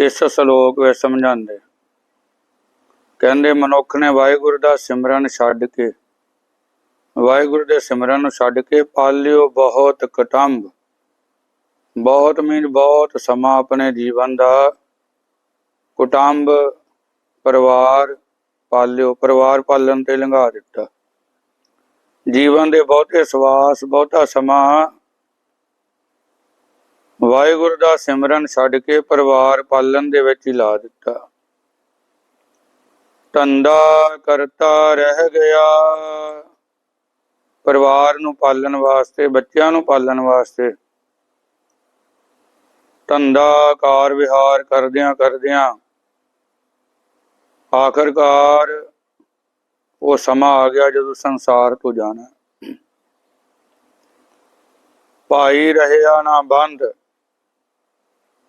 ਇਸ ਸ਼ਲੋਕ ਵਿੱਚ ਸਮਝਾਉਂਦੇ ਕਹਿੰਦੇ, ਮਨੁੱਖ ਨੇ ਵਾਹਿਗੁਰੂ ਦਾ ਸਿਮਰਨ ਛੱਡ ਕੇ, ਵਾਹਿਗੁਰੂ ਦੇ ਸਿਮਰਨ ਨੂੰ ਛੱਡ ਕੇ ਪਾਲਿਓ ਬਹੁਤ ਕਟੰਬ। ਬਹੁਤ ਮੀਨ ਬਹੁਤ ਸਮਾਂ ਆਪਣੇ ਜੀਵਨ ਦਾ ਕੁਟੰਬ, ਪਰਿਵਾਰ ਪਾਲਿਓ। ਪਰਿਵਾਰ ਪਾਲਣ ਤੇ ਲੰਘਾ ਦਿੱਤਾ। ਜੀਵਨ ਦੇ ਬਹੁਤੇ ਸਵਾਸ, ਬਹੁਤਾ ਸਮਾਂ ਵਾਹਿਗੁਰੂ ਦਾ ਸਿਮਰਨ ਛੱਡ ਕੇ ਪਰਿਵਾਰ ਪਾਲਣ ਦੇ ਵਿੱਚ ਹੀ ਲਾ ਦਿੱਤਾ। ਧੰਦਾ ਕਰਤਾ ਰਹਿ ਗਿਆ। ਪਰਿਵਾਰ ਨੂੰ ਪਾਲਣ ਵਾਸਤੇ, ਬੱਚਿਆਂ ਨੂੰ ਪਾਲਣ ਵਾਸਤੇ। ਧੰਦਾ ਕਾਰ ਵਿਹਾਰ ਕਰਦਿਆਂ ਕਰਦਿਆਂ ਆਖਰਕਾਰ ਉਹ ਸਮਾਂ ਆ ਗਿਆ ਜਦੋਂ ਸੰਸਾਰ ਤੋਂ ਜਾਣਾ। ਭਾਈ ਰਹਿਆ ਨਾ ਬੰਦ।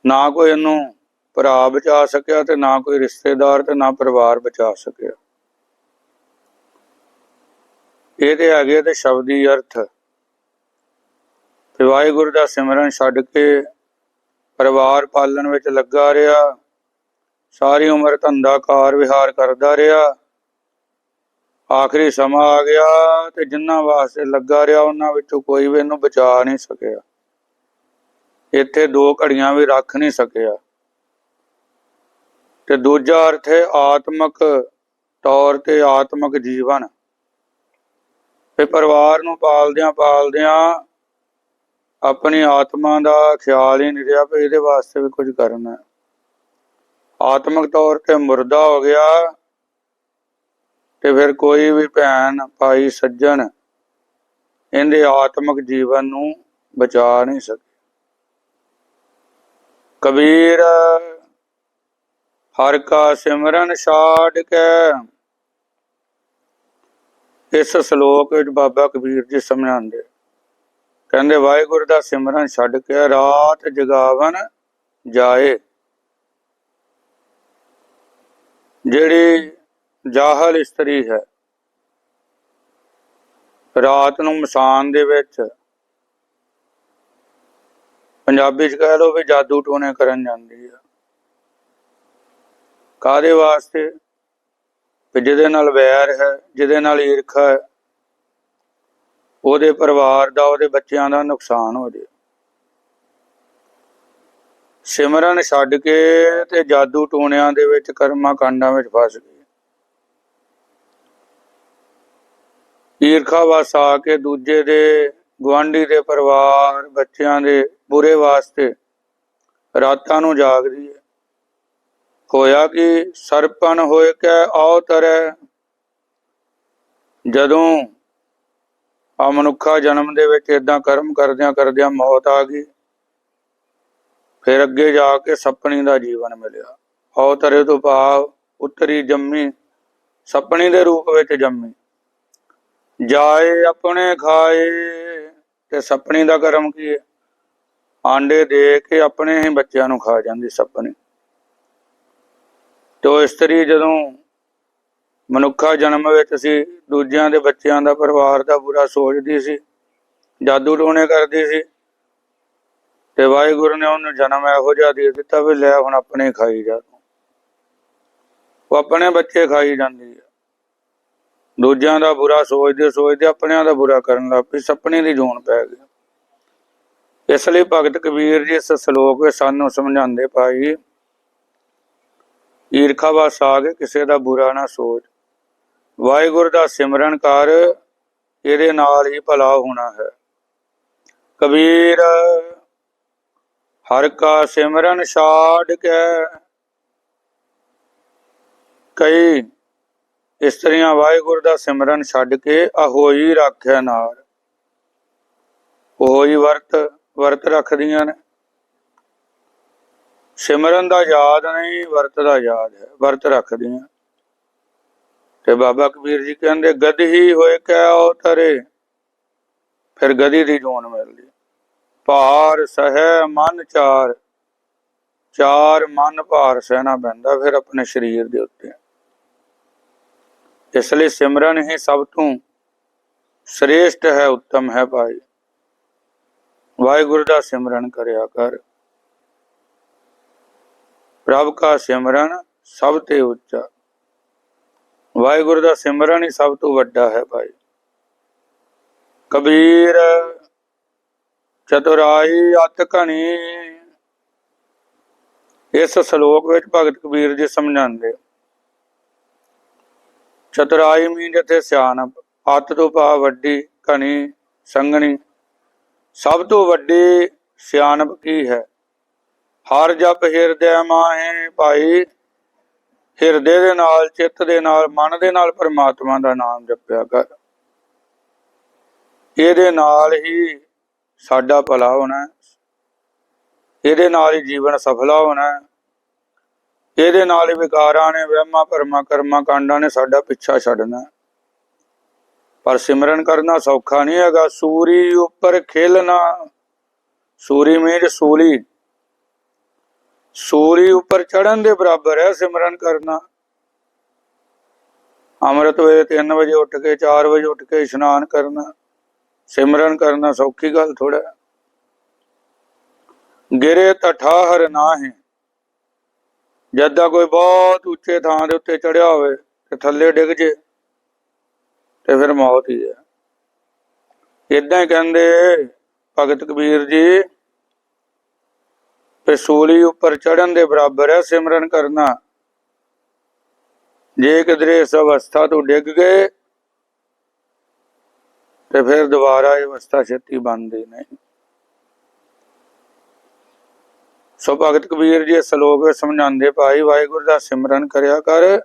ਨਾ ਕੋਈ ਇਹਨੂੰ ਭਰਾ ਬਚਾ ਸਕਿਆ ਤੇ ਨਾ ਕੋਈ ਰਿਸ਼ਤੇਦਾਰ ਤੇ ਨਾ ਪਰਿਵਾਰ ਬਚਾ ਸਕਿਆ। ਇਹਦੇ ਹੈਗੇ ਤੇ ਸ਼ਬਦੀ ਅਰਥ। ਤੇ ਵਾਹਿਗੁਰੂ ਦਾ ਸਿਮਰਨ ਛੱਡ ਕੇ ਪਰਿਵਾਰ ਪਾਲਣ ਵਿੱਚ ਲੱਗਾ ਰਿਹਾ। ਸਾਰੀ ਉਮਰ ਧੰਦਾ ਕਾਰ ਵਿਹਾਰ ਕਰਦਾ ਰਿਹਾ। ਆਖਰੀ ਸਮਾਂ ਆ ਗਿਆ ਤੇ ਜਿੰਨਾ ਵਾਸਤੇ ਲੱਗਾ ਰਿਹਾ, ਉਹਨਾਂ ਵਿੱਚੋਂ ਕੋਈ ਵੀ ਇਹਨੂੰ ਬਚਾ ਨਹੀਂ ਸਕਿਆ। ਇੱਥੇ ਦੋ ਘੜੀਆਂ ਵੀ ਰੱਖ ਨਹੀਂ ਸਕਿਆ। ਤੇ ਦੂਜਾ ਅਰਥ ਹੈ ਆਤਮਕ ਤੌਰ ਤੇ ਆਤਮਕ ਜੀਵਨ। ਤੇ ਪਰਿਵਾਰ ਨੂੰ ਪਾਲਦਿਆਂ ਪਾਲਦਿਆਂ ਆਪਣੀ ਆਤਮਾ ਦਾ ਖਿਆਲ ਹੀ ਨਹੀਂ ਰਿਹਾ ਵੀ ਇਹਦੇ ਵਾਸਤੇ ਵੀ ਕੁਝ ਕਰਨਾ ਹੈ। ਆਤਮਿਕ ਤੌਰ ਤੇ ਮੁਰਦਾ ਹੋ ਗਿਆ ਤੇ ਫਿਰ ਕੋਈ ਵੀ ਭੈਣ, ਭਾਈ, ਸੱਜਣ ਇਹਦੇ ਆਤਮਿਕ ਜੀਵਨ ਨੂੰ ਬਚਾ ਨਹੀਂ ਸਕੇ। ਕਬੀਰ, ਹਰ ਕਾ ਸਿਮਰਨ ਛਾੜ ਕੇ। ਇਸ ਸ਼ਲੋਕ ਵਿੱਚ ਬਾਬਾ ਕਬੀਰ ਜੀ ਸਮਝਾਉਂਦੇ ਕਹਿੰਦੇ, ਵਾਹਿਗੁਰੂ ਦਾ ਸਿਮਰਨ ਛੱਡ ਕੇ ਰਾਤ ਜਗਾਵਨ ਜਾਏ। ਜਿਹੜੀ ਜਾਹਲ ਇਸਤਰੀ ਹੈ, ਰਾਤ ਨੂੰ ਮਸਾਨ ਦੇ ਵਿੱਚ ਪੰਜਾਬੀ ਚ ਕਹਿ ਲੋ ਵੀ ਜਾਦੂ ਟੋਨੇ ਕਰਨ ਜਾਂਦੀ ਆ। ਕਾਦੇ ਵਾਸਤੇ? ਵੀ ਜਿਹਦੇ ਨਾਲ ਵੈਰ ਹੈ, ਜਿਹਦੇ ਨਾਲ ਈਰਖਾ ਹੈ, ਉਹਦੇ ਪਰਿਵਾਰ ਦਾ, ਉਹਦੇ ਬੱਚਿਆਂ ਦਾ ਨੁਕਸਾਨ ਹੋ ਜੇ। ਸਿਮਰਨ ਛੱਡ ਕੇ ਤੇ ਜਾਦੂ ਟੋਣਿਆਂ ਦੇ ਵਿੱਚ ਕਰਮਾ ਕਾਂਡਾਂ ਵਿੱਚ ਫਸ ਗਈ। ਈਰਖਾ ਵਸ ਆ ਕੇ ਦੂਜੇ ਦੇ, ਗੁਆਂਢੀ ਦੇ ਪਰਿਵਾਰ, ਬੱਚਿਆਂ ਦੇ ਬੁਰੇ ਵਾਸਤੇ ਰਾਤਾਂ ਨੂੰ ਜਾਗਦੀ ਹੈ। ਹੋਇਆ ਕਿ, ਸਰਪਣ ਹੋਏ ਕੇ ਆਉ ਤਰੈ। ਜਦੋਂ ਆ ਮਨੁੱਖਾ ਜਨਮ ਦੇ ਵਿੱਚ ਇਦਾਂ ਕਰਮ ਕਰਦਿਆਂ ਕਰਦਿਆਂ ਮੌਤ ਆ ਗਈ, ਫਿਰ ਅੱਗੇ ਜਾ ਕੇ ਸੱਪਣੀ ਦਾ ਜੀਵਨ ਮਿਲਿਆ। ਆਉ ਤਰੇ ਤੋਂ ਭਾਵ ਉੱਤਰੀ ਜੰਮੀ, ਸੱਪਣੀ ਦੇ ਰੂਪ ਵਿੱਚ ਜੰਮੀ। ਜਾਏ ਆਪਣੇ ਖਾਏ ਤੇ ਸੱਪਣੀ ਦਾ ਕਰਮ ਕੀ ਹੈ ਆਂਡੇ ਦੇ ਕੇ ਆਪਣੇ ਹੀ ਬੱਚਿਆਂ ਨੂੰ ਖਾ ਜਾਂਦੀ ਸੱਪਣੀ ਤੋ ਇਸਤਰੀ ਜਦੋਂ ਮਨੁੱਖਾ ਜਨਮ ਵਿੱਚ ਸੀ, ਦੂਜਿਆਂ ਦੇ ਬੱਚਿਆਂ ਦਾ ਪਰਿਵਾਰ ਦਾ ਬੁਰਾ ਸੋਚਦੀ ਸੀ, ਜਾਦੂ ਟੋਣੇ ਕਰਦੀ ਸੀ, ਤੇ ਵਾਹਿਗੁਰੂ ਨੇ ਉਹਨੂੰ ਜਨਮ ਇਹੋ ਜਿਹਾ ਦੇ ਦਿੱਤਾ ਵੀ ਲੈ ਹੁਣ ਆਪਣੇ ਖਾਈ ਜਾ ਤੂੰ। ਉਹ ਆਪਣੇ ਬੱਚੇ ਖਾਈ ਜਾਂਦੀ ਆ। ਦੂਜਿਆਂ ਦਾ ਬੁਰਾ ਸੋਚਦੇ ਸੋਚਦੇ ਆਪਣਿਆਂ ਦਾ ਬੁਰਾ ਕਰਨ ਲੱਗ ਪਈ ਸਪਨੇ ਦੀ ਜੂਨ ਪੈ ਗਈ। ਇਸ ਲਈ ਭਗਤ ਕਬੀਰ ਜੀ ਇਸ ਸ਼ਲੋਕ ਵਿੱਚ ਸਾਨੂੰ ਸਮਝਾਉਂਦੇ, ਭਾਈ, ਈਰਖਾ ਵਾ ਸਾਗ, ਕਿਸੇ ਦਾ ਬੁਰਾ ਨਾ ਸੋਚ। ਵਾਹਿਗੁਰੂ ਦਾ ਸਿਮਰਨ ਕਰ, ਇਹਦੇ ਨਾਲ ਹੀ ਭਲਾ ਹੋਣਾ ਹੈ। ਕਬੀਰ, ਹਰ ਕਾ ਸਿਮਰਨ ਛਾੜ ਕੇ ਕਈ ਇਸਤਰੀਆਂ ਵਾਹਿਗੁਰੂ ਦਾ ਸਿਮਰਨ ਛੱਡ ਕੇ ਅਹੋਈ ਰੱਖਿਆ ਨਾਲ ਹੋਈ ਵਰਤ ਵਰਤ ਰੱਖਦੀਆਂ ਨੇ। ਸਿਮਰਨ ਦਾ ਯਾਦ ਨਹੀਂ, ਵਰਤ ਦਾ ਯਾਦ ਹੈ। ਵਰਤ ਰੱਖਦੀਆਂ। ਤੇ ਬਾਬਾ ਕਬੀਰ ਜੀ ਕਹਿੰਦੇ ਗਦਹੀ ਹੋਏ ਕੈ ਉਤਰੇ ਫਿਰ ਗਦੀ ਦੀ ਜੋਨ ਮਿਲਦੀ। ਭਾਰ ਸਹਿ ਮਨ ਚਾਰ। ਚਾਰ ਮਨ ਭਾਰ ਸਹਿਣਾ ਪੈਂਦਾ ਫਿਰ ਆਪਣੇ ਸਰੀਰ ਦੇ ਉੱਤੇ। ਇਸ ਲਈ ਸਿਮਰਨ ਹੀ ਸਭ ਤੋਂ ਸ੍ਰੇਸ਼ਟ ਹੈ, ਉੱਤਮ ਹੈ ਭਾਈ। ਵਾਹਿਗੁਰੂ ਦਾ ਸਿਮਰਨ ਕਰਿਆ ਕਰ। ਪ੍ਰਭ ਕਾ ਸਿਮਰਨ ਸਭ ਤੇ ਉੱਚਾ। ਵਾਹਿਗੁਰੂ ਦਾ ਸਿਮਰਨ ਹੀ ਸਭ ਤੋਂ ਵੱਡਾ ਹੈ ਭਾਈ। ਕਬੀਰ, ਚਤੁਰਾਈ, ਅਤ ਘਣੀ। ਇਸ ਸ਼ਲੋਕ ਵਿੱਚ ਭਗਤ ਕਬੀਰ ਜੀ ਸਮਝਾਉਂਦੇ ਚਤੁਰਾਈ ਮੀਨ ਜਿੱਥੇ ਸਿਆਣਪ, ਅਤ ਤੋਂ ਭਾ ਵੱਡੀ, ਘਣੀ ਸੰਗਣੀ ਸਭ ਤੋਂ ਵੱਡੀ ਸਿਆਣਪ ਕੀ ਹੈ? ਹਰ ਜਪ ਹਿਰਦੈ ਮਾਹੇ ਭਾਈ, ਹਿਰਦੇ ਦੇ ਨਾਲ, ਚਿੱਤ ਦੇ ਨਾਲ, ਮਨ ਦੇ ਨਾਲ ਪਰਮਾਤਮਾ ਦਾ ਨਾਮ ਜਪਿਆ ਕਰ। ਇਹਦੇ ਨਾਲ ਹੀ ਸਾਡਾ ਭਲਾ ਹੋਣਾ ਇਹਦੇ ਨਾਲ ਹੀ ਜੀਵਨ ਸਫਲਾ ਹੋਣਾ ਇਹਦੇ ਨਾਲ ਹੀ ਵਿਕਾਰਾਂ ਨੇ, ਵਹਿਮਾਂ ਭਰਮਾਂ, ਕਰਮਾਂ ਕਾਂਡਾਂ ਨੇ ਸਾਡਾ ਪਿੱਛਾ ਛੱਡਣਾ ਪਰ ਸਿਮਰਨ ਕਰਨਾ ਸੌਖਾ ਨਹੀਂ ਹੈਗਾ। ਸੂਰੀ ਉੱਪਰ ਖੇਲਣਾ। ਸੂਰੀ ਮੇਜ ਸੂਲੀ। ਸੂਰੀ ਉੱਪਰ ਚੜਨ ਦੇ ਬਰਾਬਰ ਹੈ ਸਿਮਰਨ ਕਰਨਾ। ਅੰਮ੍ਰਿਤ ਵੇਲੇ 3 ਵਜੇ ਉੱਠ ਕੇ 4 ਵਜੇ ਉੱਠ ਕੇ ਇਸ਼ਨਾਨ ਕਰਨਾ। ਸਿਮਰਨ ਕਰਨਾ ਸੌਖੀ ਗੱਲ ਥੋੜਾ ਗਿਰੇ ਤਠਾਹਰ ਨਾਹੀਂ। ਜਦ ਦਾ ਕੋਈ ਬਹੁਤ ਉੱਚੇ ਥਾਂ ਦੇ ਉੱਤੇ ਚੜਿਆ ਹੋਵੇ ਤੇ ਥੱਲੇ ਡਿੱਗ ਜੇ। ਤੇ ਫਿਰ ਮੌਤ ਹੀ ਹੈ ਇਦਾਂ ਹੀ ਕਹਿੰਦੇ ਭਗਤ ਕਬੀਰ ਜੀ ਤੇ ਉੱਪਰ ਚੜਨ ਦੇ ਬਰਾਬਰ ਹੈ ਸਿਮਰਨ ਕਰਨਾ। ਜੇ ਕਿਧਰੇ ਇਸ ਅਵਸਥਾ ਤੋਂ ਡਿੱਗ ਗਏ, ਤੇ ਫਿਰ ਦੁਬਾਰਾ ਇਹ ਅਵਸਥਾ ਛੇਤੀ ਬਣਦੀ ਨਹੀਂ। ਸੋ ਭਗਤ ਕਬੀਰ ਜੀ ਇਸ ਸ਼ਲੋਕ ਵਿੱਚ ਸਮਝਾਉਂਦੇ ਭਾਈ, ਵਾਹਿਗੁਰੂ ਦਾ ਸਿਮਰਨ ਕਰਿਆ ਕਰ।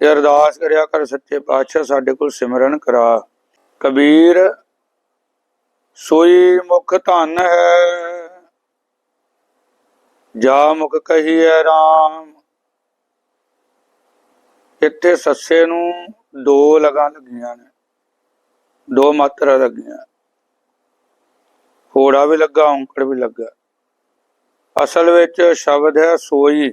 ਤੇ ਅਰਦਾਸ ਕਰਿਆ ਕਰ ਸੱਚੇ ਪਾਤਸ਼ਾਹ, ਸਾਡੇ ਕੋਲ ਸਿਮਰਨ ਕਰਾ। ਕਬੀਰ, ਸੋਈ ਮੁਖ ਧਨ ਹੈ। ਜਾ ਮੁਖ ਕਹੀਐ RAM ਇੱਥੇ ਸੱਸੇ ਨੂੰ ਦੋ ਲਗਾਂ ਲੱਗੀਆਂ ਨੇ। ਦੋ ਮਾਤਰਾ ਲੱਗੀਆਂ। ਫੋੜਾ ਵੀ ਲੱਗਾ, ਔਂਕੜ ਵੀ ਲੱਗਾ। ਅਸਲ ਵਿੱਚ ਸ਼ਬਦ ਹੈ ਸੋਈ।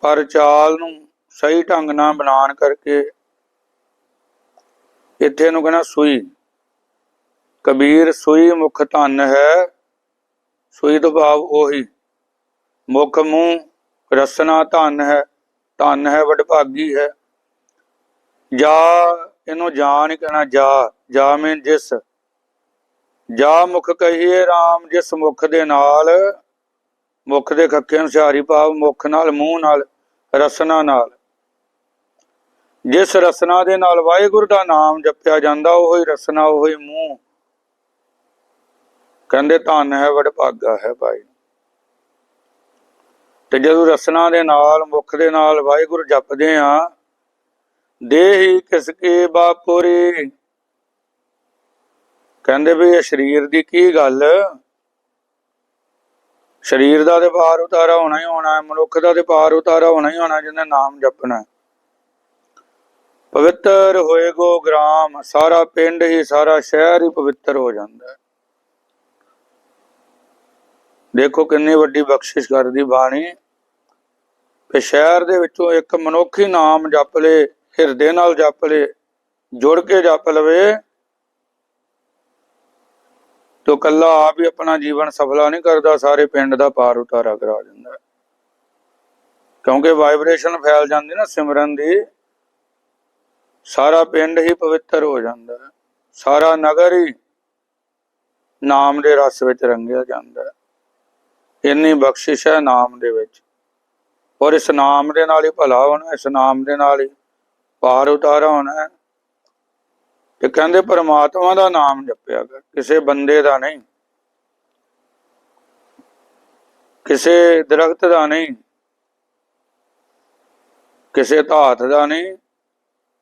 ਪਰ ਚਾਲ ਨੂੰ ਸਹੀ ਢੰਗ ਨਾਲ ਬਣਾਉਣ ਕਰਕੇ ਇੱਥੇ ਨੂੰ ਕਹਿੰਦਾ ਸੂਈ। ਕਬੀਰ, ਸੂਈ ਮੁਖ ਧਨ ਹੈ, ਸੂਈ ਤੋਂ ਭਾਵ ਉਹੀ। ਮੁਖ ਮੂੰਹ ਰਸਨਾ ਧਨ ਹੈ ਧਨ ਹੈ, ਵਡਭਾਗੀ ਹੈ। ਜਾ ਇਹਨੂੰ ਜਾ ਨਹੀਂ ਕਹਿਣਾ, ਜਾ ਜਾ ਮੈਂ ਜਿਸ। ਜਾ ਮੁਖ ਕਹੀਏ RAM ਜਿਸ ਮੁਖ ਦੇ ਨਾਲ ਮੁਖ ਦੇ ਖੱਕੇ ਅਨੁਸਾਰੀ ਭਾਵ ਮੁਖ ਨਾਲ, ਮੂੰਹ ਨਾਲ, ਰਸਨਾ ਨਾਲ। ਜਿਸ ਰਸਨਾ ਦੇ ਨਾਲ ਵਾਹਿਗੁਰੂ ਦਾ ਨਾਮ ਜਪਿਆ ਜਾਂਦਾ, ਉਹ ਹੀ ਰਸਨਾ, ਉਹ ਹੀ ਮੂੰਹ। ਕਹਿੰਦੇ, ਧਨ ਹੈ, ਵਡਭਾਗਾ ਹੈ ਭਾਈ। ਤੇ ਜਦੋਂ ਰਸਨਾ ਦੇ ਨਾਲ, ਮੁਖ ਦੇ ਨਾਲ ਵਾਹਿਗੁਰੂ ਜਪਦੇ ਆ ਦੇਹੀ ਕਿਸ ਕੀ ਬਾਪੁਰੀ ਕਹਿੰਦੇ ਵੀ ਇਹ ਸਰੀਰ ਦੀ ਕੀ ਗੱਲ? ਸਰੀਰ ਦਾ ਤੇ ਪਾਰ ਉਤਾਰਾ ਹੋਣਾ ਹੀ ਹੋਣਾ ਹੈ ਮਨੁੱਖ ਦਾ ਤੇ ਪਾਰ ਉਤਾਰਾ ਹੋਣਾ ਹੀ ਹੋਣਾ ਜਿਹਨੇ ਨਾਮ ਜਪਣਾ। ਹੈ। ਪਵਿੱਤਰ ਹੋਏਗੋ ਗ੍ਰਾਮ, ਸਾਰਾ ਪਿੰਡ ਹੀ ਸਾਰਾ ਸ਼ਹਿਰ ਹੀ ਪਵਿੱਤਰ ਹੋ ਜਾਂਦਾ ਹੈ। ਦੇਖੋ ਕਿੰਨੀ ਵੱਡੀ ਬਖਸ਼ਿਸ਼ ਕਰਦੀ ਬਾਣੀ। ਕਿ ਸ਼ਹਿਰ ਦੇ ਵਿੱਚੋਂ ਇੱਕ ਮਨੁੱਖੀ ਨਾਮ ਜਪ ਲੇ, ਹਿਰਦੇ ਨਾਲ ਜਪ ਲੇ, ਜੁੜ ਕੇ ਜਪ ਲਵੇ। ਤੋ ਕੱਲਾ ਆਪ ਹੀ ਆਪਣਾ ਜੀਵਨ ਸਫਲਾ ਨਹੀਂ ਕਰਦਾ, ਸਾਰੇ ਪਿੰਡ ਦਾ ਪਾਰ ਉਤਾਰਾ ਕਰਾ ਦਿੰਦਾ। ਕਿਉਂਕਿ ਵਾਈਬ੍ਰੇਸ਼ਨ ਫੈਲ ਜਾਂਦੀ ਨਾ ਸਿਮਰਨ ਦੀ, ਸਾਰਾ ਪਿੰਡ ਹੀ ਪਵਿੱਤਰ ਹੋ ਜਾਂਦਾ। ਸਾਰਾ ਨਗਰ ਹੀ ਨਾਮ ਦੇ ਰਸ ਵਿੱਚ ਰੰਗਿਆ ਜਾਂਦਾ। ਇੰਨੀ ਬਖਸ਼ਿਸ਼ ਹੈ ਨਾਮ ਦੇ ਵਿੱਚ। ਔਰ ਇਸ ਨਾਮ ਦੇ ਨਾਲ ਹੀ ਭਲਾ ਹੋਣਾ, ਇਸ ਨਾਮ ਦੇ ਨਾਲ ਹੀ ਪਾਰ ਉਤਾਰਾ ਹੋਣਾ। ਤੇ ਕਹਿੰਦੇ ਪਰਮਾਤਮਾ ਦਾ ਨਾਮ ਜਪਿਆ ਕਰ, ਕਿਸੇ ਬੰਦੇ ਦਾ ਨਹੀਂ। ਕਿਸੇ ਦਰਖਤ ਦਾ ਨਹੀਂ, ਕਿਸੇ ਧਾਤ ਦਾ ਨਹੀਂ,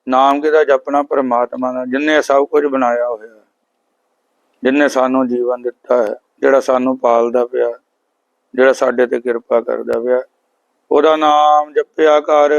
ਨਾਮ ਕਿਹਦਾ ਜਪਣਾ ਪਰਮਾਤਮਾ ਦਾ ਜਿਨਨੇ ਸਭ ਕੁਝ ਬਣਾਇਆ ਹੋਇਆ ਹੈ ਜਿਨਨੇ ਸਾਨੂੰ ਜੀਵਨ ਦਿੱਤਾ ਹੈ, ਜਿਹੜਾ ਸਾਨੂੰ ਪਾਲਦਾ ਪਿਆ, ਜਿਹੜਾ ਸਾਡੇ ਤੇ ਕਿਰਪਾ ਕਰਦਾ ਪਿਆ, ਉਹਦਾ ਨਾਮ ਜਪਿਆ ਕਰ।